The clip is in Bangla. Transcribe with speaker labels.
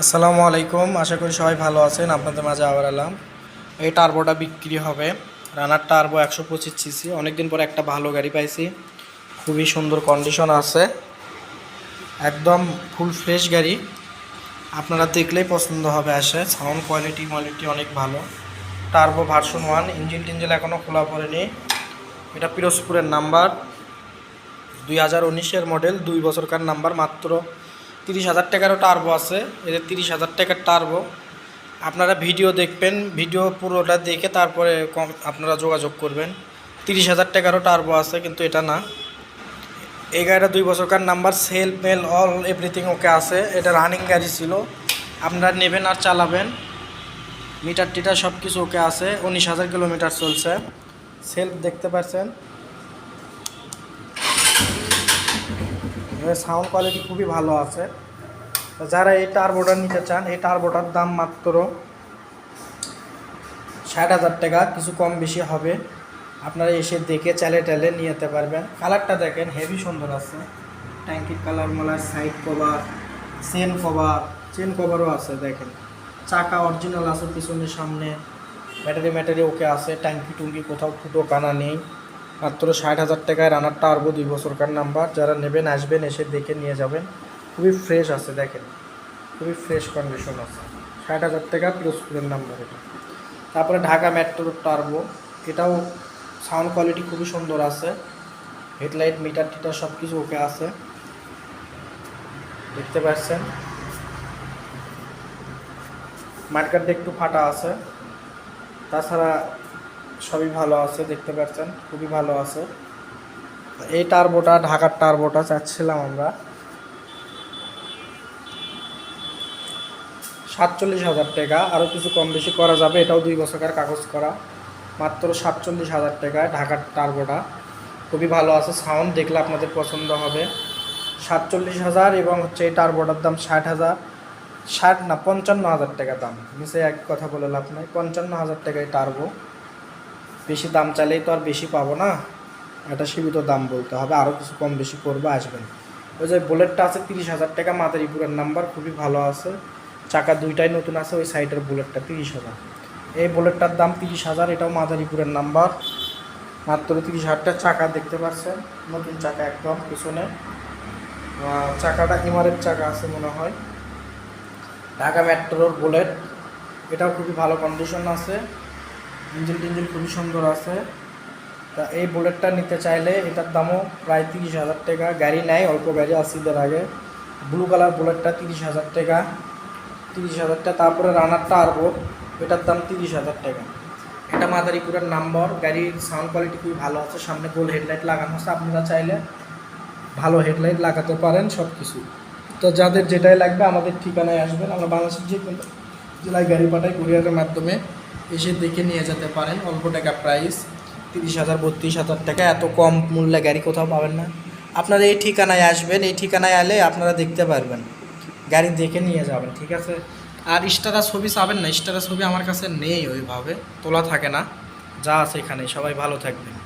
Speaker 1: আসসালামু আলাইকুম। আশা করি সবাই ভালো আছেন। আপনাদের মাঝে আবার এলাম। এই টার্বোটা বিক্রি হবে। রানার টার্বো একশো পঁচিশ সিসি। অনেকদিন পর একটা ভালো গাড়ি পাইছি। খুবই সুন্দর কন্ডিশন আছে। একদম ফুল ফ্রেশ গাড়ি। আপনারা দেখলেই পছন্দ হবে আসে। সাউন্ড কোয়ালিটি কোয়ালিটি অনেক ভালো। টার্বো ভার্সন ওয়ান ইঞ্জিন টিঞ্জিন এখনও খোলা পড়েনি। এটা পিরোজপুরের নাম্বার দুই হাজার উনিশের মডেল দুই বছরকার নাম্বার মাত্র। তিরিশ হাজার টাকারও টার্বো আছে। এদের তিরিশ হাজার টাকার টার্বো আপনারা ভিডিও দেখবেন ভিডিও পুরোটা দেখে তারপরে কম আপনারা যোগাযোগ করবেন। তিরিশ হাজার টাকারও টার্বো আছে, কিন্তু এটা না। এই গাড়িটা দুই বছরকার নাম্বার সেল মেল অল এভরিথিং ওকে আছে। এটা রানিং গাড়ি ছিল। আপনারা নেবেন আর চালাবেন। মিটার টিটার সব কিছু ওকে আছে। উনিশ হাজার কিলোমিটার চলছে। সেলফ দেখতে পাচ্ছেন। সাউন্ড কোয়ালিটি খুবই ভালো আছে। যারা এই টার্বোটা নিতে চান, এই টার্বোটার দাম মাত্র ষাট হাজার টাকা, কিছু কম বেশি হবে। আপনারা এসে দেখে চালে টালে নিয়ে যেতে পারবেন। কালারটা দেখেন হেভি সুন্দর আছে। ট্যাঙ্কির কালার মালার side cover chain cover chain কভারও আছে, দেখেন। চাকা অরিজিনাল আছে পিছনের সামনে। ব্যাটারি ম্যাটারি ওকে আছে ট্যাঙ্কি টুঙ্কি কোথাও ফুটো কানা নেই। মাত্র ষাট হাজার টাকায় রানার টার্বো দুই বছরকার নাম্বার। যারা নেবেন, আসবেন, এসে দেখে নিয়ে যাবেন। খুবই ফ্রেশ আছে, দেখেন। খুবই ফ্রেশ কন্ডিশন আছে। ষাট হাজার টাকা পিরোজপুরের নাম্বার এটা। তারপরে ঢাকা মেট্রো টার্বো এটাও সাউন্ড কোয়ালিটি খুবই সুন্দর আছে। হেডলাইট মিটার টিটার সব কিছু ওকে আছে। দেখতে পাচ্ছেন? মার্কেটটা একটু ফাটা আছে। তাছাড়া সবই ভালো আছে, দেখতে পাচ্ছেন, খুবই ভালো আছে। এই টার্বোটা ঢাকার টার্বোটা চাচ্ছিলাম আমরা। সাতচল্লিশ হাজার টাকা আরও কিছু কম বেশি করা যাবে, এটাও দুই বছরের কাগজ করা। মাত্র সাতচল্লিশ হাজার টাকায় ঢাকার টার্বোটা খুবই ভালো আছে সাউন্ড দেখলে আপনাদের পছন্দ হবে। সাতচল্লিশ হাজার এবং হচ্ছে এই টার্বোটার দাম ষাট হাজার। ষাট না, পঞ্চান্ন হাজার টাকা দাম, মিশে এক কথা বলে লাভ নাই। পঞ্চান্ন হাজার টাকায় টার্বো। বেশি দাম চাইলেই তো আর বেশি পাবো না? এটা সীমিত দাম বলতে হবে আরও কিছু কম বেশি করবে, আসবেন। ওই যে বুলেটটা আছে তিরিশ হাজার টাকা, মাদারীপুরের নাম্বার, খুবই ভালো আছে। চাকা দুইটাই নতুন আছে, ওই সাইডের বুলেটটা তিরিশ হাজার। এই বুলেটটার দাম তিরিশ হাজার, এটাও মাদারীপুরের নাম্বার। মাত্র তিরিশ হাজারটা চাকা দেখতে পাচ্ছেন, নতুন চাকা একদম পিছনে। চাকাটা হিমারের চাকা আছে মনে হয়। ঢাকা মেট্রোর বুলেট, এটাও খুবই ভালো কন্ডিশন আছে। ইঞ্জিন টিঞ্জিন খুবই সুন্দর আছে। তা এই বুলেটটা নিতে চাইলে এটার দামও প্রায় তিরিশ হাজার টাকা। গাড়ি নেয় অল্প গাড়ি আসিদের আগে। ব্লু কালার বুলেটটা তিরিশ হাজার টাকা। তিরিশ হাজার টাকা, তারপরে রানারটা আরবো এটার দাম তিরিশ হাজার টাকা। এটা মাদারীপুরের নাম্বার গাড়ির সাউন্ড কোয়ালিটি খুবই ভালো আছে। সামনে গোল হেডলাইট লাগানো আছে, আপনারা চাইলে ভালো হেডলাইট লাগাতে পারেন সব কিছু তো যাদের যেটাই লাগবে আমাদের ঠিকানায় আসবেন। আমরা বাংলাদেশের যে কোনো জেলায় গাড়ি পাঠাই কুরিয়ারের মাধ্যমে। এসে দেখে নিয়ে যেতে পারেন। অল্প টাকা প্রাইস তিরিশ হাজার, বত্রিশ হাজার টাকা। এত কম মূল্যে গাড়ি কোথাও পাবেন না। আপনারা এই ঠিকানায় আসবেন। এই ঠিকানায় এলে আপনারা দেখতে পারবেন। গাড়ি দেখে নিয়ে যাবেন, ঠিক আছে? আর স্টারা ছবি চাবেন না? স্টারা ছবি আমার কাছে নেই ওইভাবে। তোলা থাকে না। যা আছে এখানে সবাই ভালো থাকবেন।